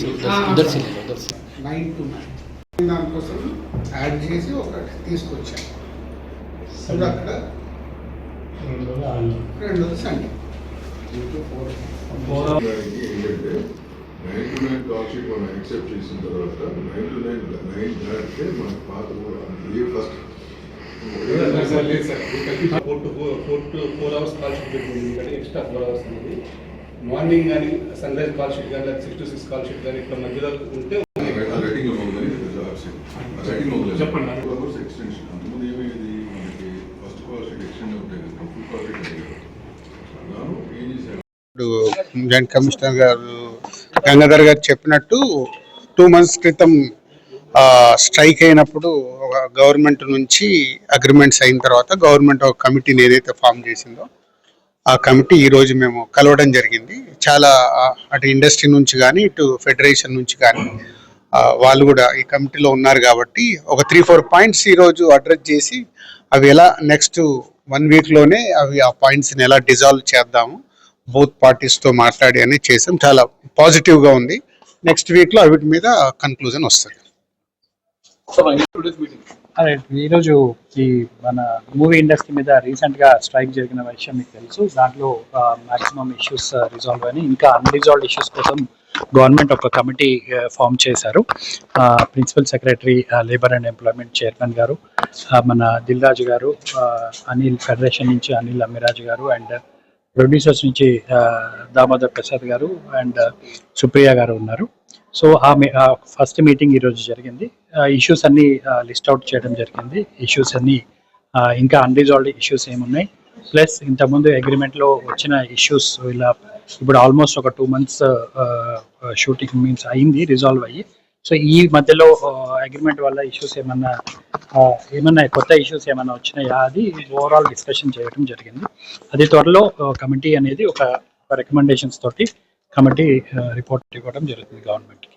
से उधर उधर से ले लो उधर से నైన్ టు నైన్ దానికోసం యాడ్ చేసి ఒకటి తీసుకొచ్చాను ఇప్పుడు అక్కడ రెండోది సండే దానికి ఏంటంటే nine to nine call sheet మనం యాక్సెప్ట్ చేసిన తర్వాత నైన్ టు నైన్ నైన్ దాటితే మనకు పాత ఏ ఫస్ట్ సార్ లేదు sir four to four four to four hours call sheet పెట్టింది ఎందుకంటే ఎక్స్ట్రా ఫోర్ అవర్స్ అనేది మార్నింగ్ కానీ సన్ రైజ్ కాల్ షీట్ కానీ six to six call sheet కానీ ఇక్కడ మధ్యలో ఉంటే రైటింగ్లో ఉందని రైటింగ్లో చెప్పండి. టూ అవర్స్ ఎక్స్టెన్షన్ అంతకుముందు ఏమైంది మనకి ఫస్ట్ కాల్ షీట్ ఎక్స్టెండ్ అవుతాయి కదా ఫుల్ కాల్ షీట్ అయ్యారు దాని ఏం చేశారు? ఇప్పుడు జాయింట్ కమిషనర్ గారు గంగాధర్ గారు చెప్పినట్టు టూ మంత్స్ క్రితం స్ట్రైక్ అయినప్పుడు ఒక గవర్నమెంట్ నుంచి అగ్రిమెంట్స్ అయిన తర్వాత గవర్నమెంట్ ఒక కమిటీని ఏదైతే ఫామ్ చేసిందో ఆ కమిటీ ఈ రోజు మేము కలవడం జరిగింది. చాలా అటు ఇండస్ట్రీ నుంచి కానీ ఇటు ఫెడరేషన్ నుంచి కానీ వాళ్ళు కూడా ఈ కమిటీలో ఉన్నారు కాబట్టి ఒక త్రీ ఫోర్ పాయింట్స్ ఈరోజు అడ్రస్ చేసి అవి ఎలా నెక్స్ట్ వన్ వీక్లోనే అవి ఆ పాయింట్స్ని ఎలా డిజాల్వ్ చేద్దాము బోత్ పార్టీస్తో మాట్లాడి అని చేసాం. చాలా పాజిటివ్గా ఉంది. నెక్స్ట్ వీక్లో వీటి మీద కన్క్లూజన్ వస్తుంది. ఈరోజు ఈ మన మూవీ ఇండస్ట్రీ మీద రీసెంట్గా స్ట్రైక్ జరిగిన విషయం మీకు తెలుసు. దాంట్లో మాక్సిమం ఇష్యూస్ రిజాల్వ్ అని ఇంకా అన్రిజాల్వ్డ్ ఇష్యూస్ కోసం గవర్నమెంట్ ఒక కమిటీ ఫామ్ uh, చేశారు. Principal secretary labour and employment chairman గారు మన దిల్ రాజు గారు అనిల్ ఫెడరేషన్ నుంచి అనిల్ అమ్మిరాజు గారు అండ్ ప్రొడ్యూసర్స్ నుంచి దామోదర్ ప్రసాద్ గారు అండ్ సుప్రియ గారు ఉన్నారు. సో ఆ ఫస్ట్ మీటింగ్ ఈరోజు జరిగింది. ఇష్యూస్ అన్నీ లిస్ట్ అవుట్ చేయడం జరిగింది. ఇష్యూస్ అన్ని ఇంకా అన్రిజాల్వ్డ్ ఇష్యూస్ ఏమున్నాయి. ప్లస్ ఇంతకుముందు అగ్రిమెంట్లో వచ్చిన ఇష్యూస్ ఇలా ఇప్పుడు ఆల్మోస్ట్ ఒక టూ మంత్స్ షూటింగ్ మీన్స్ అయింది రిజాల్వ్ అయ్యి. సో ఈ మధ్యలో అగ్రిమెంట్ వల్ల ఇష్యూస్ ఏమన్నా ఏమన్నా కొత్త ఇష్యూస్ ఏమన్నా వచ్చినాయా అది ఓవరాల్ డిస్కషన్ చేయడం జరిగింది. అది త్వరలో కమిటీ అనేది ఒక రికమెండేషన్స్ తోటి కమిటీ రిపోర్ట్ ఇవ్వడం జరుగుతుంది గవర్నమెంట్కి